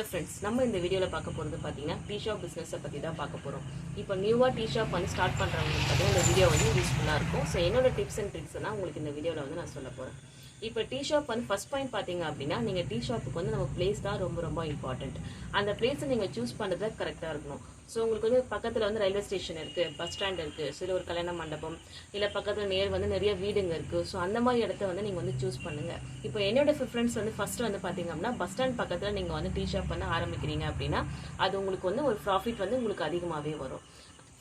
Hello friends நம்ம இந்த வீடியோவில் பார்க்க போகிறது பார்த்தீங்கன்னா டீ ஷாப் பிஸ்னஸை பற்றி தான் பார்க்க போகிறோம் இப்போ நியூவாக டீ ஷாப் வந்து ஸ்டார்ட் பண்ணுறவங்களுக்கு பார்த்தீங்கன்னா இந்த வீடியோ வந்து யூஸ்ஃபுல்லாக இருக்கும். ஸோ என்னோட டிப்ஸ் அண்ட் ட்ரிக்ஸ் தான் உங்களுக்கு இந்த வீடியோவில் வந்து நான் சொல்ல போகிறேன் இப்போ டீ ஷாப் வந்து ஃபர்ஸ்ட் பாயிண்ட் பார்த்தீங்க அப்படின்னா நீங்கள் டீ ஷாப்புக்கு வந்து நம்ம பிளேஸ் தான் ரொம்ப ரொம்ப இம்பார்ட்டன்ட் அந்த பிளேஸை நீங்கள் சூஸ் பண்ணுறது கரெக்டாக இருக்கணும். ஸோ உங்களுக்கு வந்து பக்கத்தில் வந்து ரயில்வே ஸ்டேஷன் இருக்குது பஸ் ஸ்டாண்ட் இருக்குது சில ஒரு கல்யாண மண்டபம் இல்லை பக்கத்தில் நேர் வந்து நிறைய வீடுங்க இருக்குது ஸோ அந்த மாதிரி இடத்த வந்து நீங்கள் வந்து சூஸ் பண்ணுங்கள் இப்போ என்னோட ப்ரிஃபரன்ஸ் வந்து ஃபஸ்ட்டு வந்து பார்த்தீங்க அப்படின்னா பஸ் ஸ்டாண்ட் பக்கத்தில் நீங்கள் வந்து டீ ஷாப் பண்ண ஆரம்பிக்கிறீங்க அப்படின்னா அது உங்களுக்கு வந்து ஒரு ப்ராஃபிட் வந்து உங்களுக்கு அதிகமாகவே வரும்.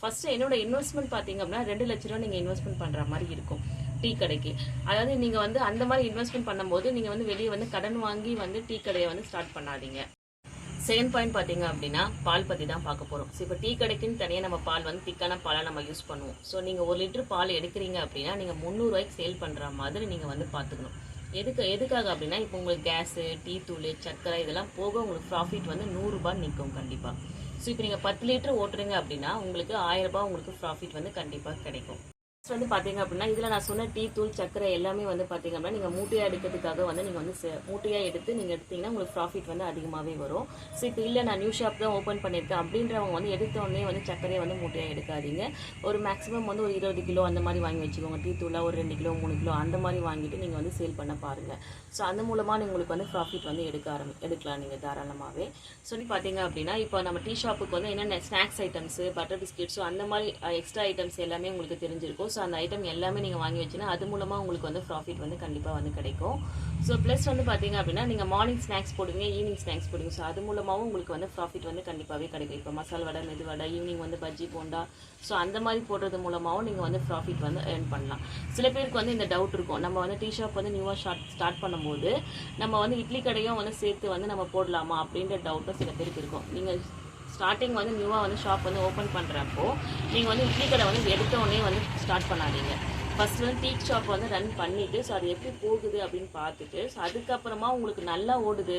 ஃபஸ்ட்டு என்னோட இன்வெஸ்ட்மெண்ட் பார்த்தீங்க அப்படின்னா ரெண்டு லட்ச ரூபா நீங்கள் இன்வெஸ்ட்மெண்ட் பண்ணுற மாதிரி இருக்கும். டீ கடைக்கு. அதாவது நீங்கள் வந்து அந்த மாதிரி இன்வெஸ்ட்மெண்ட் பண்ணும்போது நீங்கள் வந்து வெளியே வந்து கடன் வாங்கி வந்து டீ கடையை வந்து ஸ்டார்ட் பண்ணாதீங்க. செகண்ட் பாயிண்ட் பார்த்தீங்க அப்படின்னா பால் பற்றி தான் பார்க்க போகிறோம் ஸோ இப்போ டீ கடைக்குன்னு தனியாக நம்ம பால் வந்து திக்கான பாலாக நம்ம யூஸ் பண்ணுவோம். ஸோ நீங்கள் ஒரு லிட்டர் பால் எடுக்கிறீங்க அப்படின்னா நீங்கள் முந்நூறுவாய்க்கு சேல் பண்ணுற மாதிரி நீங்கள் வந்து பார்த்துக்கணும். எதுக்கு எதுக்காக அப்படின்னா இப்போ உங்களுக்கு கேஸு டீ தூள் சர்க்கரை இதெல்லாம் போக உங்களுக்கு ப்ராஃபிட் வந்து நூறுரூபா நிற்கும் கண்டிப்பாக ஸோ இப்போ நீங்கள் பத்து லிட்டர் ஓட்டுறீங்க அப்படின்னா உங்களுக்கு ஆயிரம் ரூபாய் உங்களுக்கு ப்ராஃபிட் வந்து கண்டிப்பாக கிடைக்கும். வந்து பார்த்தீங்க அப்படின்னா இதில் நான் சொன்ன டீ தூள் சக்கரை எல்லாமே வந்து பார்த்தீங்க அப்படின்னா நீங்கள் மூட்டையாக எடுக்கிறதுக்காக வந்து நீங்கள் வந்து மூட்டையாக எடுத்து நீங்கள் எடுத்தீங்கன்னா உங்களுக்கு ப்ராஃபிட் வந்து அதிகமாகவே வரும். ஸோ இப்போ இல்லை நான் நியூ ஷாப் தான் ஓப்பன் பண்ணியிருக்கேன் அப்படின்றவங்க வந்து எடுத்தோடனே வந்து சக்கரையை வந்து மூட்டையாக எடுக்காதீங்க. ஒரு மேக்ஸிமம் வந்து ஒரு இருபது கிலோ அந்த மாதிரி வாங்கி வச்சுக்கோங்க. டீ தூளாக ஒரு ரெண்டு கிலோ மூணு கிலோ அந்த மாதிரி வாங்கிட்டு நீங்கள் வந்து சேல் பண்ண பாருங்கள் ஸோ அந்த மூலமாக உங்களுக்கு வந்து ப்ராஃபிட் வந்து எடுக்க ஆரம்பி எடுக்கலாம் நீங்கள் தாராளமாகவே சொல்லி பார்த்தீங்க அப்படின்னா இப்போ நம்ம டீ ஷாப்புக்கு வந்து என்னென்ன ஸ்நாக்ஸ் ஐட்டம்ஸு பட்டர் பிஸ்கெட்ஸோ அந்த மாதிரி எக்ஸ்ட்ரா ஐட்டம்ஸ் எல்லாமே உங்களுக்கு தெரிஞ்சிருக்கும். ஸோ அந்த ஐட்டம் எல்லாமே நீங்கள் வாங்கி வச்சுன்னா அது மூலமாக உங்களுக்கு வந்து ப்ராஃபிட் வந்து கண்டிப்பாக வந்து கிடைக்கும். ஸோ ப்ளஸ் வந்து பார்த்தீங்க அப்படின்னா நீங்கள் மார்னிங் ஸ்நாக்ஸ் போடுவீங்க ஈவினிங் ஸ்நாக்ஸ் போடுவீங்க. ஸோ அது மூலமாகவும் உங்களுக்கு வந்து ப்ராஃபிட் வந்து கண்டிப்பாகவே கிடைக்கும். இப்போ மசால் வடை மெது வடை ஈவினிங் வந்து பஜ்ஜி போண்டா. ஸோ அந்த மாதிரி போடுறது மூலமாகவும் நீங்கள் வந்து ப்ராஃபிட் வந்து ஏர்ன் பண்ணலாம். சில பேருக்கு வந்து இந்த டவுட் இருக்கும். நம்ம வந்து டீ ஷாப் வந்து நியூவாக ஷார்ட் ஸ்டார்ட் பண்ணும்போது நம்ம வந்து இட்லி கடையும் வந்து சேர்த்து வந்து நம்ம போடலாமா அப்படின்ற டவுட்டும் சில பேருக்கு இருக்கும். நீங்கள் ஸ்டார்டிங் வந்து நியூவாக வந்து ஷாப் வந்து ஓப்பன் பண்ணுறப்போ நீங்கள் வந்து இட்லி கடை வந்து எடுத்த உடனே வந்து ஸ்டார்ட் பண்ணாதீங்க. ஃபர்ஸ்ட் வந்து டீ ஷாப் வந்து ரன் பண்ணிவிட்டு ஸோ அது எப்படி போகுது அப்படின்னு பார்த்துட்டு ஸோ அதுக்கப்புறமா உங்களுக்கு நல்லா ஓடுது.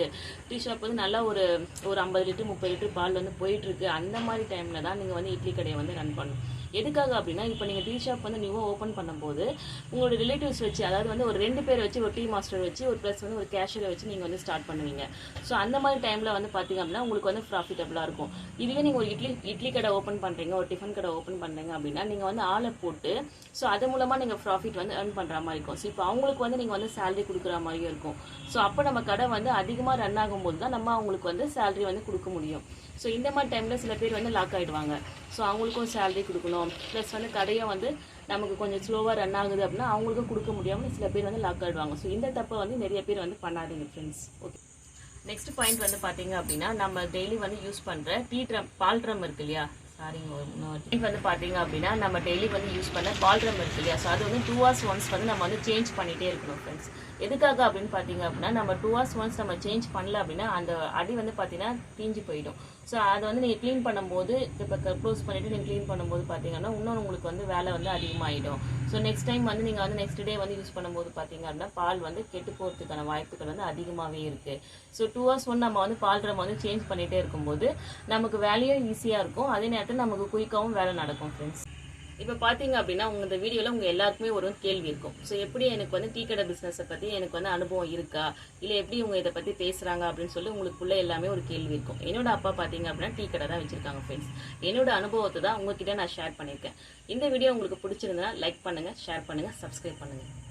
டீ ஷாப் வந்து நல்லா ஒரு ஒரு ஐம்பது லிட்டர் முப்பது லிட்டர் பால் வந்து போயிட்டுருக்கு. அந்த மாதிரி டைமில் தான் நீங்கள் வந்து இட்லி கடையை வந்து ரன் பண்ணணும். எதுக்காக அப்படின்னா இப்போ நீங்கள் டீ ஷாப் வந்து நியூவாக ஓப்பன் பண்ணும்போது உங்களோட ரிலேட்டிவ்ஸ் வச்சு அதாவது வந்து ஒரு ரெண்டு பேர் வச்சு ஒரு டீ மாஸ்டர் வச்சு ஒரு ப்ளஸ் வந்து ஒரு கேஷியரை வச்சு நீங்கள் வந்து ஸ்டார்ட் பண்ணுவீங்க. ஸோ அந்த மாதிரி டைமில் வந்து பார்த்தீங்க அப்படின்னா உங்களுக்கு வந்து ப்ராஃபிட்டபுளாக இருக்கும். இதுவே நீங்கள் ஒரு இட்லி இட்லி கடை ஓப்பன் பண்ணுறீங்க ஒரு டிஃபன் கடை ஓப்பன் பண்ணுறீங்க அப்படின்னா நீங்கள் வந்து ஆளை போட்டு ஸோ அது மூலமாக நீங்கள் ப்ராஃபிட் வந்து ஏர்ன் பண்ணுற மாதிரி இருக்கும். ஸோ இப்போ அவங்களுக்கு வந்து நீங்கள் வந்து சேலரி கொடுக்குற மாதிரியும் இருக்கும். ஸோ அப்போ நம்ம கடை வந்து அதிகமாக ரன் ஆகும்போது தான் நம்ம அவங்களுக்கு வந்து சேலரி வந்து கொடுக்க முடியும். ஸோ இந்த மாதிரி டைமில் சில பேர் வந்து லாக் ஆகிடுவாங்க ஸோ அவங்களுக்கும் சேலரி கொடுக்கணும். ப்ளஸ் வந்து கடையும் வந்து நமக்கு கொஞ்சம் ஸ்லோவாக ரன் ஆகுது அப்படின்னா அவங்களுக்கும் கொடுக்க முடியாமல் சில பேர் வந்து லாக் ஆகிடுவாங்க ஸோ இந்த தப்பை வந்து நிறைய பேர் வந்து பண்ணாதீங்க ஃப்ரெண்ட்ஸ் ஓகே நெக்ஸ்ட் பாயிண்ட் வந்து பார்த்தீங்க அப்படின்னா நம்ம டெய்லி வந்து யூஸ் பண்ணுற டீ ட்ரம் பால் ட்ரம் இருக்கு இல்லையா? சாரிங்க வந்து பார்த்தீங்க அப்படின்னா நம்ம டெய்லி வந்து யூஸ் பண்ண பால் ட்ரம் இருக்கு இல்லையா? ஸோ அது வந்து டூ ஹவர்ஸ் ஒன்ஸ் வந்து நம்ம வந்து சேஞ்ச் பண்ணிகிட்டே இருக்கணும் ஃப்ரெண்ட்ஸ் எதுக்காக அப்படின்னு பார்த்தீங்க அப்படின்னா நம்ம டூ ஹவர்ஸ் ஒன்ஸ் நம்ம சேஞ்ச் பண்ணல அப்படின்னா அந்த அடி வந்து பார்த்தீங்கன்னா தீஞ்சு போயிடும். ஸோ அதை வந்து நீங்கள் க்ளீன் பண்ணும்போது இப்போ க்ளோஸ் பண்ணிவிட்டு நீங்கள் க்ளீன் பண்ணும்போது பார்த்தீங்கன்னா இன்னொன்று உங்களுக்கு வந்து வேலை வந்து அதிகமாகிடும் ஸோ நெக்ஸ்ட் டைம் வந்து நீங்கள் வந்து நெக்ஸ்ட் டே வந்து யூஸ் பண்ணும்போது பார்த்தீங்க அப்படின்னா பால் வந்து கெட்டு போகிறதுக்கான வாய்ப்புகள் வந்து அதிகமாகவே இருக்குது ஸோ டூ ஹவர்ஸ் ஒன் நம்ம வந்து பால் ட்ரம் வந்து சேஞ்ச் பண்ணிகிட்டே இருக்கும்போது நமக்கு வேலையும் ஈஸியாக இருக்கும். அதே நேரத்தில் நமக்கு குயிக்காகவும் வேலை நடக்கும் ஃப்ரெண்ட்ஸ் இப்போ பார்த்தீங்க அப்படின்னா உங்கள் இந்த வீடியோவில் உங்கள் எல்லாருக்குமே ஒரு கேள்வி இருக்கும். ஸோ எப்படி எனக்கு வந்து டீ கடை பிஸ்னஸை பற்றி எனக்கு வந்து அனுபவம் இருக்கா? இல்லை எப்படி இவங்க இதை பற்றி பேசுகிறாங்க அப்படின்னு சொல்லி உங்களுக்குள்ளே எல்லாமே ஒரு கேள்வி இருக்கும். என்னோட அப்பா பார்த்தீங்க அப்படின்னா டீ கடை தான் வச்சுருக்காங்க ஃப்ரெண்ட்ஸ் என்னோட அனுபவத்தை தான் உங்ககிட்ட நான் ஷேர் பண்ணியிருக்கேன். இந்த வீடியோ உங்களுக்கு பிடிச்சிருந்தா லைக் பண்ணுங்கள் ஷேர் பண்ணுங்கள் சப்ஸ்கிரைப் பண்ணுங்கள்